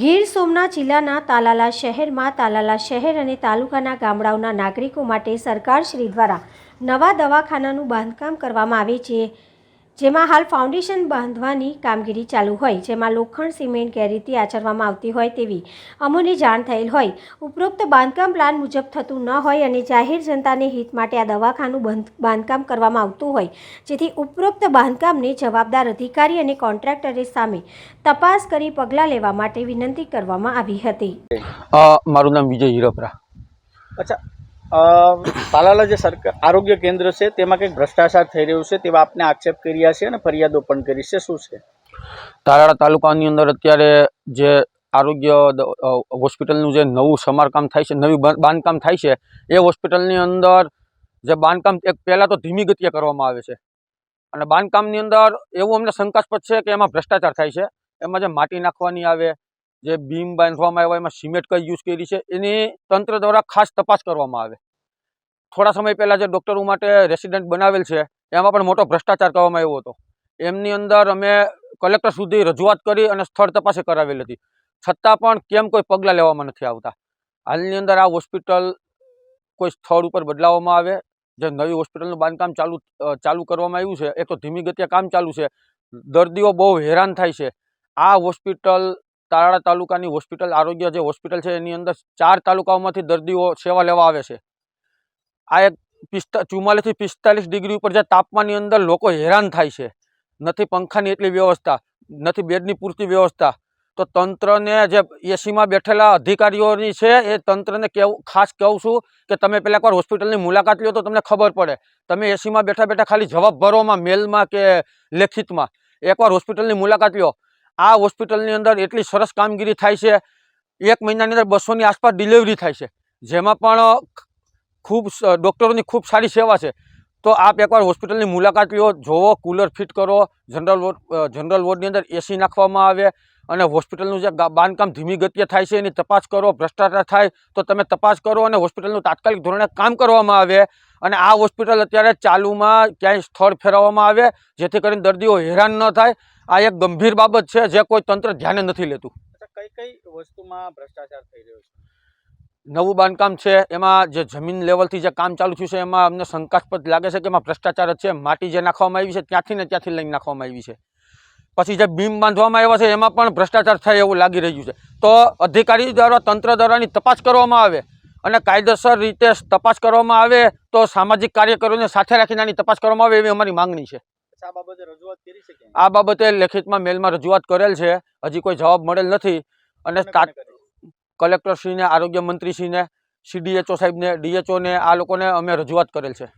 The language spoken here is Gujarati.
ગીર સોમનાથ જિલ્લાના તાલાલા શહેરમાં તાલાલા શહેર અને તાલુકાના ગામડાઓના નાગરિકો માટે સરકારશ્રી દ્વારા નવા દવાખાનાનું બાંધકામ કરવામાં આવે છે. જેમાં હાલ ફાઉન્ડેશન બાંધવાની કામગીરી ચાલુ હોય જેમાં લોખંડ સિમેન્ટ ગેરરીતિ આચરવામાં આવતી હોય તેવી અમોને જાણ થયેલ હોય. ઉપરોક્ત બાંધકામ પ્લાન મુજબ થતું ન હોય અને જાહેર જનતાને હિત માટે આ દવાખાનું બંધ બાંધકામ કરવામાં આવતું હોય જેથી ઉપરોક્ત બાંધકામને જવાબદાર અધિકારી અને કોન્ટ્રાક્ટરે સામે તપાસ કરી પગલાં લેવા માટે વિનંતી કરવામાં આવી હતી. મારું નામ વિજય હિરોપરા. અચ્છા અ, તાલાલા જે સરકાર આરોગ્ય કેન્દ્ર છે તેમાં કંઈક ભ્રષ્ટાચાર થઈ રહ્યું છે તેવા આપને આક્ષેપ કર્યા છે અને ફરિયાદો પણ કરી છે. શું છે? તારાળા તાલુકાની અંદર અત્યારે જે આરોગ્ય હોસ્પિટલનું જે નવું સમારકામ થાય છે નવી બાંધકામ થાય છે એ હોસ્પિટલની અંદર જે બાંધકામ એક પહેલાં તો ધીમી ગતિએ કરવામાં આવે છે. અને બાંધકામની અંદર એવું અમને શંકાસ્પદ છે કે એમાં ભ્રષ્ટાચાર થાય છે. એમાં જે માટી નાખવાની આવે જે બીમ બાંધવામાં આવ્યા, એમાં સિમેન્ટ કઈ યુઝ કરી છે, એની તંત્ર દ્વારા ખાસ તપાસ કરવામાં આવે. થોડા સમય પહેલાં જે ડૉક્ટરો માટે રેસિડેન્ટ બનાવેલ છે, એમાં પણ મોટો ભ્રષ્ટાચાર કરવામાં આવ્યો હતો. એમની અંદર અમે કલેક્ટર સુધી રજૂઆત કરી અને સ્થળ તપાસે કરાવેલી હતી. છતાં પણ કેમ કોઈ પગલાં લેવામાં નથી આવતા? હાલની અંદર આ હોસ્પિટલ કોઈ સ્થળ ઉપર બદલાવવામાં આવે, જે નવી હોસ્પિટલનું બાંધકામ ચાલુ ચાલુ કરવામાં આવ્યું છે એક તો ધીમી ગતિએ કામ ચાલુ છે. દર્દીઓ બહુ હેરાન થાય છે. આ હોસ્પિટલ તારાળા તાલુકાની હોસ્પિટલ, આરોગ્ય જે હોસ્પિટલ છે, એની અંદર ચાર તાલુકાઓમાંથી દર્દીઓ સેવા લેવા આવે છે. આ એક પિસ્તા ચુમ્માલીસથી પિસ્તાલીસ ડિગ્રી ઉપર જે તાપમાનની અંદર લોકો હેરાન થાય છે. નથી પંખાની એટલી વ્યવસ્થા, નથી બેડની પૂરતી વ્યવસ્થા. તો તંત્રને જે એસીમાં બેઠેલા અધિકારીઓની છે, એ તંત્રને કેવું, ખાસ કહું છું કે તમે પહેલાં એકવાર હોસ્પિટલની મુલાકાત લ્યો તો તમને ખબર પડે. તમે એસીમાં બેઠા બેઠા ખાલી જવાબ ભરોમાં, મેલમાં કે લેખિતમાં. એકવાર હોસ્પિટલની મુલાકાત લ્યો. આ હોસ્પિટલની અંદર એટલી સરસ કામગીરી થાય છે. એક મહિનાની અંદર બસોની આસપાસ ડિલિવરી થાય છે. જેમાં પણ ખૂબ ડૉક્ટરોની ખૂબ સારી સેવા છે. તો આપ એકવાર હોસ્પિટલની મુલાકાત લો, જોવો કુલર ફિટ કરો જનરલ વોર્ડ જનરલ વોર્ડની અંદર એસી નાખવામાં આવે અને હોસ્પિટલનું જે બાંધકામ ધીમી ગતિએ થાય છે એની તપાસ કરો, ભ્રષ્ટાચાર થાય તો તમે તપાસ કરો અને હોસ્પિટલનું તાત્કાલિક ધોરણે કામ કરવામાં આવે. અને આ હોસ્પિટલ અત્યારે ચાલુમાં ક્યાંય સ્થળ ફેરવવામાં આવે જેથી કરીને દર્દીઓ હેરાન ન થાય. આ એક ગંભીર બાબત છે જે કોઈ તંત્ર ધ્યાને નથી લેતું. કઈ કઈ વસ્તુમાં ભ્રષ્ટાચાર થઈ રહ્યો છે? નવું બાંધકામ છે એમાં જે જમીન લેવલથી જે કામ ચાલુ થયું છે એમાં અમને શંકાસ્પદ લાગે છે કે એમાં ભ્રષ્ટાચાર જ છે. માટી જે નાખવામાં આવી છે ત્યાંથી ને ત્યાંથી લઈને નાખવામાં આવી છે. પછી જે બીમ બાંધવામાં આવ્યા છે એમાં પણ ભ્રષ્ટાચાર થાય એવું લાગી રહ્યું છે. તો અધિકારી દ્વારા તંત્ર દ્વારાની તપાસ કરવામાં આવે. અને કાયદેસર રીતે તપાસ કરવામાં આવે તો સામાજિક કાર્યકરોને સાથે રાખીને આની તપાસ કરવામાં આવે એવી અમારી માંગણી છે. આ બાબતે લેખિતમાં મેલમાં રજૂઆત કરેલ છે. હજી કોઈ જવાબ મળેલ નથી. અને કલેક્ટરશ્રીને આરોગ્ય મંત્રીશ્રીને સીડીએચઓ સાહેબને ડીએચઓને આ લોકોને અમે રજૂઆત કરેલ છે.